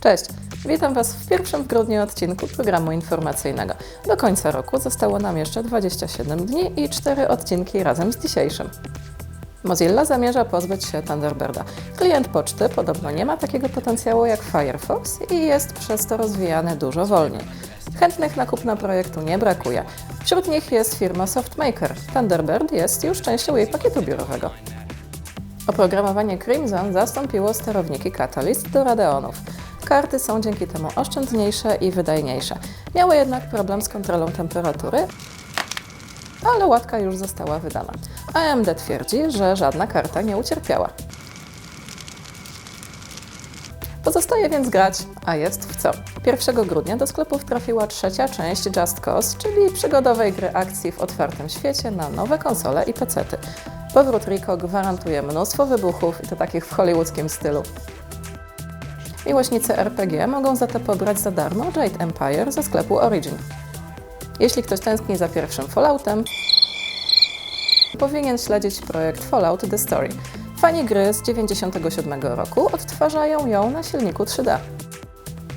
Cześć, witam Was w pierwszym w grudniu odcinku programu informacyjnego. Do końca roku zostało nam jeszcze 27 dni i 4 odcinki razem z dzisiejszym. Mozilla zamierza pozbyć się Thunderbirda. Klient poczty podobno nie ma takiego potencjału jak Firefox i jest przez to rozwijany dużo wolniej. Chętnych na kupno projektu nie brakuje. Wśród nich jest firma SoftMaker. Thunderbird jest już częścią jej pakietu biurowego. Oprogramowanie Crimson zastąpiło sterowniki Catalyst do Radeonów. Karty są dzięki temu oszczędniejsze i wydajniejsze. Miały jednak problem z kontrolą temperatury, ale łatka już została wydana. AMD twierdzi, że żadna karta nie ucierpiała. Pozostaje więc grać, a jest w co. 1 grudnia do sklepów trafiła trzecia część Just Cause, czyli przygodowej gry akcji w otwartym świecie na nowe konsole i pecety. Powrót Rico gwarantuje mnóstwo wybuchów i to takich w hollywoodzkim stylu. Miłośnicy RPG mogą za to pobrać za darmo Jade Empire ze sklepu Origin. Jeśli ktoś tęskni za pierwszym Falloutem, powinien śledzić projekt Fallout The Story. Fani gry z 1997 roku odtwarzają ją na silniku 3D.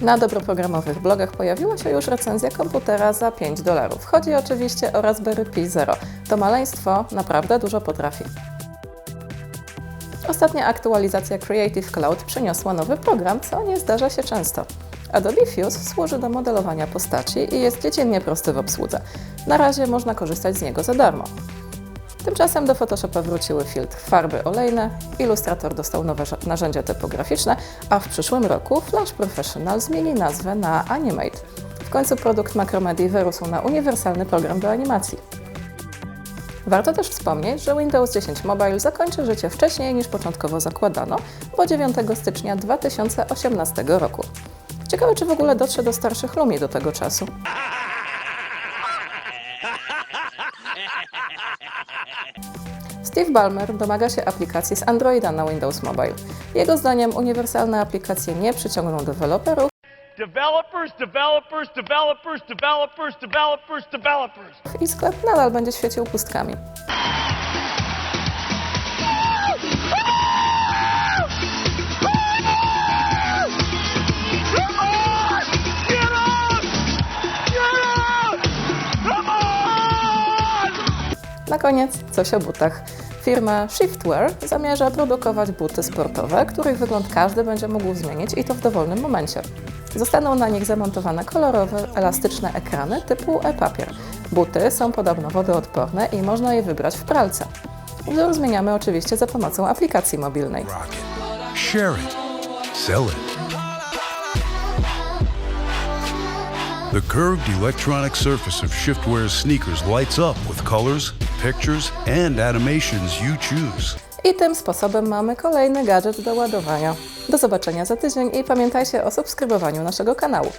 Na dobroprogramowych blogach pojawiła się już recenzja komputera za 5 dolarów. Chodzi oczywiście o Raspberry Pi Zero. To maleństwo naprawdę dużo potrafi. Ostatnia aktualizacja Creative Cloud przyniosła nowy program, co nie zdarza się często. Adobe Fuse służy do modelowania postaci i jest dziecinnie prosty w obsłudze. Na razie można korzystać z niego za darmo. Tymczasem do Photoshopa wróciły filtr farby olejne, Illustrator dostał nowe narzędzia typograficzne, a w przyszłym roku Flash Professional zmieni nazwę na Animate. W końcu produkt Macromedia wyrósł na uniwersalny program do animacji. Warto też wspomnieć, że Windows 10 Mobile zakończy życie wcześniej niż początkowo zakładano, bo 9 stycznia 2018 roku. Ciekawe, czy w ogóle dotrze do starszych Lumi do tego czasu. Steve Ballmer domaga się aplikacji z Androida na Windows Mobile. Jego zdaniem uniwersalne aplikacje nie przyciągną deweloperów Developers, developers, developers, developers, developers, developers. i sklep nadal będzie świecił pustkami. Na koniec coś o butach. Firma Shiftwear zamierza produkować buty sportowe, których wygląd każdy będzie mógł zmienić i to w dowolnym momencie. Zostaną na nich zamontowane kolorowe, elastyczne ekrany typu e-papier. Buty są podobno wodoodporne i można je wybrać w pralce. Wzór zmieniamy oczywiście za pomocą aplikacji mobilnej. Rock it. Share it. Sell it. The curved electronic surface of Shiftwear's sneakers lights up with colors, pictures, and animations you choose. I tym sposobem mamy kolejny gadżet do ładowania. Do zobaczenia za tydzień i pamiętajcie o subskrybowaniu naszego kanału.